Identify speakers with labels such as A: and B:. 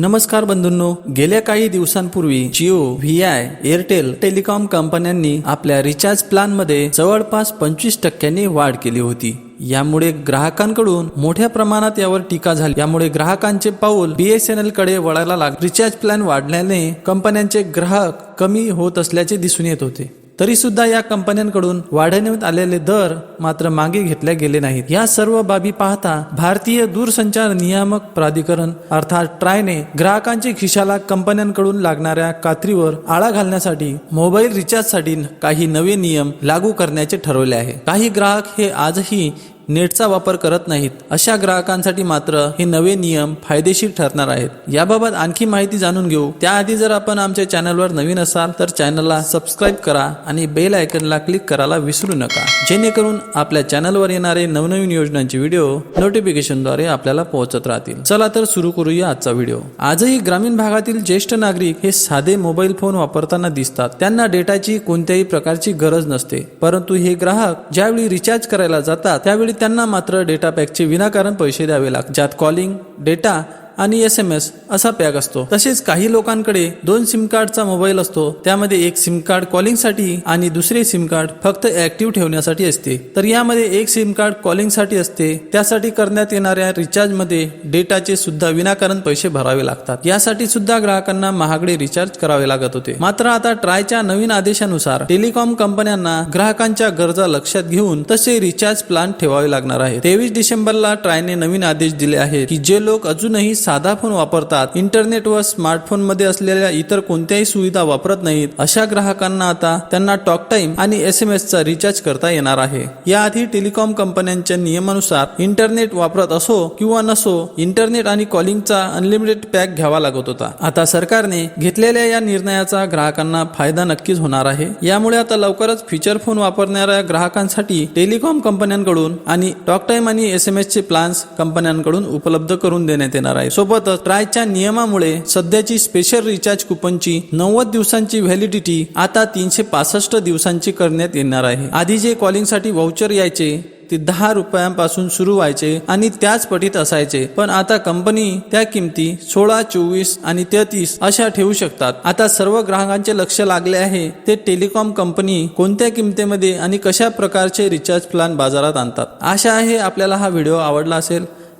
A: नमस्कार बंधूंनो. गेल्या काही दिवसांपूर्वी Jio V I Airtel telecom कंपन्यांनी आपल्या रिचार्ज प्लॅनमध्ये जवळपास पंचवीस टक्क्यांनी वाढ केली होती. यामुळे ग्राहकांकडून मोठ्या प्रमाणात यावर टीका झाली. यामुळे ग्राहकांचे पाऊल बीएसएनएलकडे वळायला लागले. रिचार्ज प्लॅन वाढल्याने कंपन्यांचे ग्राहक कमी होत असल्याचे दिसून येत होते. तरीसुद्धा या कंपन्यांकडून वाढवण्यात आलेले दर मात्र मागे घेतले गेले नाहीत. या सर्व बाबी पाहता भारतीय दूरसंचार नियामक प्राधिकरण अर्थात ट्रायने ग्राहकांच्या खिशाला कंपन्यांकडून लागणाऱ्या कात्रीवर आळा घालण्यासाठी मोबाईल रिचार्जसाठी काही नवे नियम लागू करण्याचे ठरवले आहे. काही ग्राहक हे आजही नेटचा वापर करत नाहीत. अशा ग्राहकांसाठी मात्र हे नवे नियम फायदेशीर ठरणार आहेत. याबाबत आणखी माहिती जाणून घेऊ. त्याआधी जर आपण आमच्या चॅनलवर नवीन असाल तर चॅनलला सबस्क्राईब करा आणि बेल आयकनला क्लिक करायला विसरू नका. जेणेकरून आपल्या चॅनलवर येणारे नवनवीन योजनांचे व्हिडिओ नोटिफिकेशनद्वारे आपल्याला पोहोचत राहतील. चला तर सुरू करूया आजचा व्हिडिओ. आजही ग्रामीण भागातील ज्येष्ठ नागरिक हे साधे मोबाईल फोन वापरताना दिसतात. त्यांना डेटाची कोणत्याही प्रकारची गरज नसते. परंतु हे ग्राहक ज्यावेळी रिचार्ज करायला जातात त्यावेळी त्यांना मात्र डेटा पॅकचे विनाकारण पैसे द्यावे लागतात ज्यात कॉलिंग डेटा आणि एस एम एस असा पॅक असतो. तसेच काही लोकांकडे दोन सिम कार्डचा मोबाईल असतो. त्यामध्ये एक सिम कार्ड कॉलिंगसाठी आणि दुसरे सिम कार्ड फक्त ऍक्टिव्ह ठेवण्यासाठी असते. तर यामध्ये एक सिम कार्ड कॉलिंगसाठी असते. त्यासाठी करण्यात येणाऱ्या रिचार्जमध्ये डेटाचे सुद्धा विनाकारण पैसे भरावे लागतात. यासाठी सुद्धा ग्राहकांना महागडे रिचार्ज करावे लागत होते. मात्र आता ट्रायच्या नवीन आदेशानुसार टेलिकॉम कंपन्यांना ग्राहकांच्या गरजा लक्षात घेऊन तसे रिचार्ज प्लॅन ठेवावे लागणार आहे तेवीस डिसेंबरला ट्रायने नवीन आदेश दिले आहेत की जे लोक अजूनही साधा फोन वापरतात इंटरनेट व स्मार्टफोनमध्ये असलेल्या इतर कोणत्याही सुविधा वापरत नाहीत अशा ग्राहकांना आता त्यांना टॉक टाइम आणि एस एम एसचा रिचार्ज करता येणार आहे. याआधी टेलिकॉम कंपन्यांच्या नियमानुसार इंटरनेट वापरत असो किंवा नसो इंटरनेट आणि कॉलिंगचा अनलिमिटेड पॅक घ्यावा लागत होता. आता सरकारने घेतलेल्या या निर्णयाचा ग्राहकांना फायदा नक्कीच होणार आहे. यामुळे आता लवकरच फीचर फोन वापरणाऱ्या ग्राहकांसाठी टेलिकॉम कंपन्यांकडून आणि टॉक टाइम आणि एस एम एस चे प्लान्स कंपन्यांकडून उपलब्ध करून देण्यात येणार आहे. सोबतच ट्रायच्या नियमामुळे सध्याची स्पेशल रिचार्ज कुपनची नव्वद दिवसांची व्हॅलिडिटी आता तीनशे पासष्ट दिवसांची करण्यात येणार आहे. आधी जे कॉलिंगसाठी व्हाउचर यायचे ते दहा रुपयांपासून सुरू व्हायचे आणि त्याच पटीत असायचे. पण आता कंपनी त्या किमती सोळा चोवीस आणि तेहतीस अशा ठेवू शकतात. आता सर्व ग्राहकांचे लक्ष लागले आहे ते टेलिकॉम कंपनी कोणत्या किमतीमध्ये आणि कशा प्रकारचे रिचार्ज प्लॅन बाजारात आणतात. आशा आहे आपल्याला हा व्हिडिओ आवडला असेल.